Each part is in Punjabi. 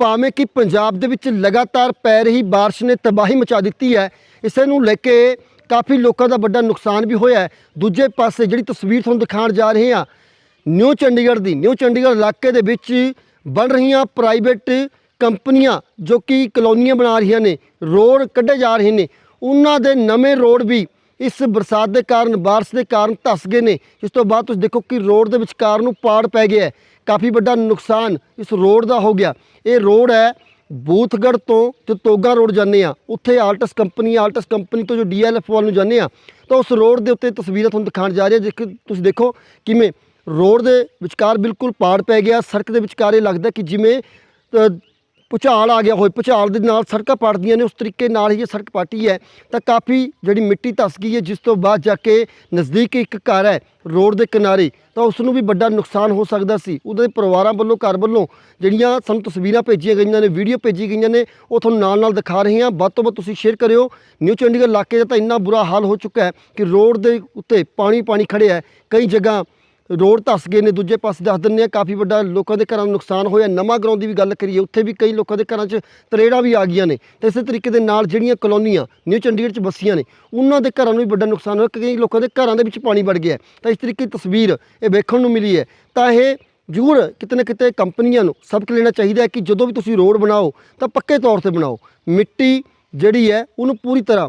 ਭਾਵੇਂ ਕਿ ਪੰਜਾਬ ਦੇ ਵਿੱਚ ਲਗਾਤਾਰ ਪੈ ਰਹੀ بارش ਨੇ ਤਬਾਹੀ ਮਚਾ ਦਿੱਤੀ ਹੈ ਇਸੇ ਨੂੰ ਲੈ ਕੇ ਕਾਫੀ ਲੋਕਾਂ ਦਾ ਵੱਡਾ ਨੁਕਸਾਨ ਵੀ ਹੋਇਆ ਹੈ ਦੂਜੇ ਪਾਸੇ ਜਿਹੜੀ ਤਸਵੀਰ ਤੁਹਾਨੂੰ ਦਿਖਾਉਣ ਜਾ ਰਹੇ ਹਾਂ ਨਿਊ ਚੰਡੀਗੜ੍ਹ ਦੀ ਨਿਊ ਚੰਡੀਗੜ੍ਹ ਇਲਾਕੇ ਦੇ ਵਿੱਚ ਬਣ ਰਹੀਆਂ ਪ੍ਰਾਈਵੇਟ ਕੰਪਨੀਆਂ ਜੋ ਕਿ ਕਲੋਨੀਆਂ ਬਣਾ ਰਹੀਆਂ ਨੇ ਰੋਡ ਕੱਢੇ ਜਾ ਰਹੇ ਨੇ ਉਹਨਾਂ ਦੇ ਨਵੇਂ ਰੋਡ ਵੀ ਇਸ ਬਰਸਾਤ ਦੇ ਕਾਰਨ, ਬਾਰਿਸ਼ ਦੇ ਕਾਰਨ ਧਸ ਗਏ ਨੇ। ਇਸ ਤੋਂ ਬਾਅਦ ਤੁਸੀਂ ਦੇਖੋ ਕਿ ਰੋਡ ਦੇ ਵਿਚਕਾਰ ਨੂੰ ਪਾੜ ਪੈ ਗਿਆ ਕਾਫੀ ਵੱਡਾ ਨੁਕਸਾਨ ਇਸ ਰੋਡ ਦਾ ਹੋ ਗਿਆ। ਇਹ ਰੋਡ ਹੈ ਬੂਥਗੜ ਤੋਂ ਜੋ ਤੋਗਾ ਰੋਡ ਜਾਂਦੇ ਆ ਉੱਥੇ ਆਲਟਸ ਕੰਪਨੀ ਆਲਟਸ ਕੰਪਨੀ ਤੋਂ ਜੋ ਡੀਐਲਐਫ ਵੱਲ ਨੂੰ ਜਾਂਦੇ ਆ ਤਾਂ ਉਸ ਰੋਡ ਦੇ ਉੱਤੇ ਤਸਵੀਰਾਂ ਤੁਹਾਨੂੰ ਦਿਖਾਉਣ ਜਾ ਰਹੇ ਜੇ ਤੁਸੀਂ ਦੇਖੋ ਕਿਵੇਂ ਰੋਡ ਦੇ ਵਿਚਕਾਰ ਬਿਲਕੁਲ ਪਾੜ ਪੈ ਗਿਆ। ਸੜਕ ਦੇ ਵਿਚਕਾਰ ਇਹ ਲੱਗਦਾ ਕਿ ਜਿਵੇਂ ਭੁਚਾਲ ਆ ਗਿਆ ਹੋਏ, ਭੁਚਾਲ ਦੇ ਨਾਲ ਸੜਕਾਂ ਪੜਦੀਆਂ ਨੇ, ਉਸ ਤਰੀਕੇ ਨਾਲ ਹੀ ਇਹ ਸੜਕ ਪਾਟੀ ਹੈ। ਤਾਂ ਕਾਫੀ ਜਿਹੜੀ ਮਿੱਟੀ ਧੱਸ ਗਈ ਹੈ, ਜਿਸ ਤੋਂ ਬਾਅਦ ਜਾ ਕੇ ਨਜ਼ਦੀਕ ਇੱਕ ਘਰ ਹੈ, ਰੋਡ ਦੇ ਕਿਨਾਰੇ, ਤਾਂ ਉਸ ਨੂੰ ਵੀ ਵੱਡਾ ਨੁਕਸਾਨ ਹੋ ਸਕਦਾ ਸੀ। ਉਹਦੇ ਪਰਿਵਾਰਾਂ ਵੱਲੋਂ, ਘਰ ਵੱਲੋਂ ਜਿਹੜੀਆਂ ਸਾਨੂੰ ਤਸਵੀਰਾਂ ਭੇਜੀਆਂ ਗਈਆਂ ਨੇ, ਵੀਡੀਓ ਭੇਜੀ ਗਈਆਂ ਨੇ, ਉਹ ਤੁਹਾਨੂੰ ਨਾਲ ਨਾਲ ਦਿਖਾ ਰਹੇ ਹਾਂ। ਵੱਧ ਤੋਂ ਵੱਧ ਤੁਸੀਂ ਸ਼ੇਅਰ ਕਰਿਓ। ਨਿਊ ਚੰਡੀਗੜ੍ਹ ਇਲਾਕੇ ਦਾ ਤਾਂ ਇੰਨਾ ਬੁਰਾ ਹਾਲ ਹੋ ਚੁੱਕਾ ਹੈ ਕਿ ਰੋਡ ਦੇ ਉੱਤੇ ਪਾਣੀ ਪਾਣੀ ਖੜਿਆ ਹੈ। ਕਈ ਜਗ੍ਹਾ ਰੋਡ ਧੱਸ ਗਏ ਨੇ, ਦੂਜੇ ਪਾਸੇ ਦੱਸ ਦਿੰਦੇ ਆ ਕਾਫੀ ਵੱਡਾ ਲੋਕਾਂ ਦੇ ਘਰਾਂ ਨੂੰ ਨੁਕਸਾਨ ਹੋਇਆ, ਨਵਾਂ ਗਰਾਊਂਡ ਦੀ ਵੀ ਗੱਲ ਕਰੀਏ, ਉੱਥੇ ਵੀ ਕਈ ਲੋਕਾਂ ਦੇ ਘਰਾਂ 'ਚ ਤਰੇੜਾਂ ਵੀ ਆ ਗਈਆਂ ਨੇ। ਤੇ ਇਸੇ ਤਰੀਕੇ ਦੇ ਨਾਲ ਜਿਹੜੀਆਂ ਕਲੋਨੀਆਂ ਨਿਊ ਚੰਡੀਗੜ੍ਹ 'ਚ ਬਸੀਆਂ ਨੇ, ਉਹਨਾਂ ਦੇ ਘਰਾਂ ਨੂੰ ਵੀ ਵੱਡਾ ਨੁਕਸਾਨ ਹੋਇਆ, ਕਈ ਲੋਕਾਂ ਦੇ ਘਰਾਂ ਦੇ ਵਿੱਚ ਪਾਣੀ ਵੜ ਗਿਆ। ਤਾਂ ਇਸ ਤਰੀਕੇ ਦੀ ਤਸਵੀਰ ਇਹ ਵੇਖਣ ਨੂੰ ਮਿਲੀ ਹੈ। ਤਾਂ ਇਹ ਜ਼ਰੂਰ ਕਿਤੇ ਨਾ ਕਿਤੇ ਕੰਪਨੀਆਂ ਨੂੰ ਸਬਕ ਲੈਣਾ ਚਾਹੀਦਾ ਹੈ ਕਿ ਜਦੋਂ ਵੀ ਤੁਸੀਂ ਰੋਡ ਬਣਾਓ, ਤਾਂ ਪੱਕੇ ਤੌਰ ਤੇ ਬਣਾਓ। ਮਿੱਟੀ ਜਿਹੜੀ ਹੈ, ਉਹਨੂੰ ਪੂਰੀ ਤਰ੍ਹਾਂ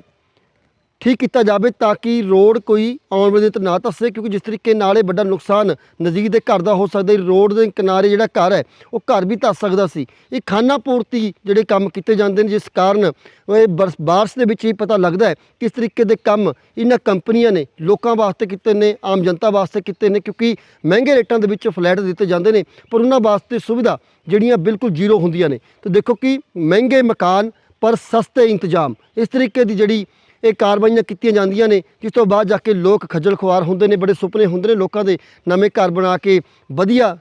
ਠੀਕ ਕੀਤਾ ਜਾਵੇ ਤਾਂ ਕਿ ਰੋਡ ਕੋਈ ਆਉਣ ਵਾਲੇ ਦਿਨ ਨਾ ਧੱਸੇ, ਕਿਉਂਕਿ ਜਿਸ ਤਰੀਕੇ ਨਾਲ ਇਹ ਵੱਡਾ ਨੁਕਸਾਨ ਨਜ਼ਦੀਕ ਦੇ ਘਰ ਦਾ ਹੋ ਸਕਦਾ ਹੈ ਰੋਡ ਦੇ ਕਿਨਾਰੇ ਜਿਹੜਾ ਘਰ ਹੈ, ਉਹ ਘਰ ਵੀ ਧੱਸ ਸਕਦਾ ਸੀ। ਇਹ ਖਾਨਾ ਪੂਰਤੀ ਜਿਹੜੇ ਕੰਮ ਕੀਤੇ ਜਾਂਦੇ ਨੇ, ਜਿਸ ਕਾਰਨ ਇਹ ਬਰਸ- ਬਾਰਿਸ਼ ਦੇ ਵਿੱਚ ਹੀ ਪਤਾ ਲੱਗਦਾ ਹੈ ਕਿਸ ਤਰੀਕੇ ਦੇ ਕੰਮ ਇਹਨਾਂ ਕੰਪਨੀਆਂ ਨੇ, ਲੋਕਾਂ ਵਾਸਤੇ ਕੀਤੇ ਨੇ, ਆਮ ਜਨਤਾ ਵਾਸਤੇ ਕੀਤੇ ਨੇ, ਕਿਉਂਕਿ ਮਹਿੰਗੇ ਰੇਟਾਂ ਦੇ ਵਿੱਚ ਫਲੈਟ ਦਿੱਤੇ ਜਾਂਦੇ ਨੇ, ਪਰ ਉਹਨਾਂ ਵਾਸਤੇ ਸੁਵਿਧਾ ਜਿਹੜੀਆਂ ਬਿਲਕੁਲ ਜ਼ੀਰੋ ਹੁੰਦੀਆਂ ਨੇ। ਤੇ ਦੇਖੋ ਕਿ ਮਹਿੰਗੇ ਮਕਾਨ ਪਰ ਸਸਤੇ ਇੰਤਜ਼ਾਮ, ਇਸ ਤਰੀਕੇ ਦੀ ਜਿਹੜੀ ਇਹ ਕਾਰਵਾਈਆਂ ਕੀਤੀਆਂ ਜਾਂਦੀਆਂ ਨੇ, ਜਿਸ ਤੋਂ ਬਾਅਦ ਜਾ ਕੇ ਲੋਕ ਖੱਜਲ ਖੁਆਰ ਹੁੰਦੇ ਨੇ, ਬੜੇ ਸੁਪਨੇ ਹੁੰਦੇ ਨੇ ਲੋਕਾਂ ਦੇ, ਨਵੇਂ ਘਰ ਬਣਾ ਕੇ ਵਧੀਆ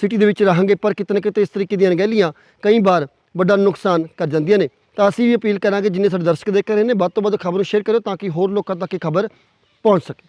ਸਿਟੀ ਦੇ ਵਿੱਚ ਰਹਾਂਗੇ, ਪਰ ਕਿਤੇ ਨਾ ਕਿਤੇ ਇਸ ਤਰੀਕੇ ਦੀਆਂ ਅਣਗਹਿਲੀਆਂ ਕਈ ਵਾਰ ਵੱਡਾ ਨੁਕਸਾਨ ਕਰ ਜਾਂਦੀਆਂ ਨੇ। ਤਾਂ ਅਸੀਂ ਵੀ ਅਪੀਲ ਕਰਾਂਗੇ, ਜਿੰਨੇ ਸਾਡੇ ਦਰਸ਼ਕ ਦੇਖ ਰਹੇ ਨੇ, ਵੱਧ ਤੋਂ ਵੱਧ ਖਬਰ ਨੂੰ ਸ਼ੇਅਰ ਕਰੋ ਤਾਂ ਕਿ ਹੋਰ ਲੋਕਾਂ ਤੱਕ ਇਹ ਖਬਰ ਪਹੁੰਚ ਸਕੇ।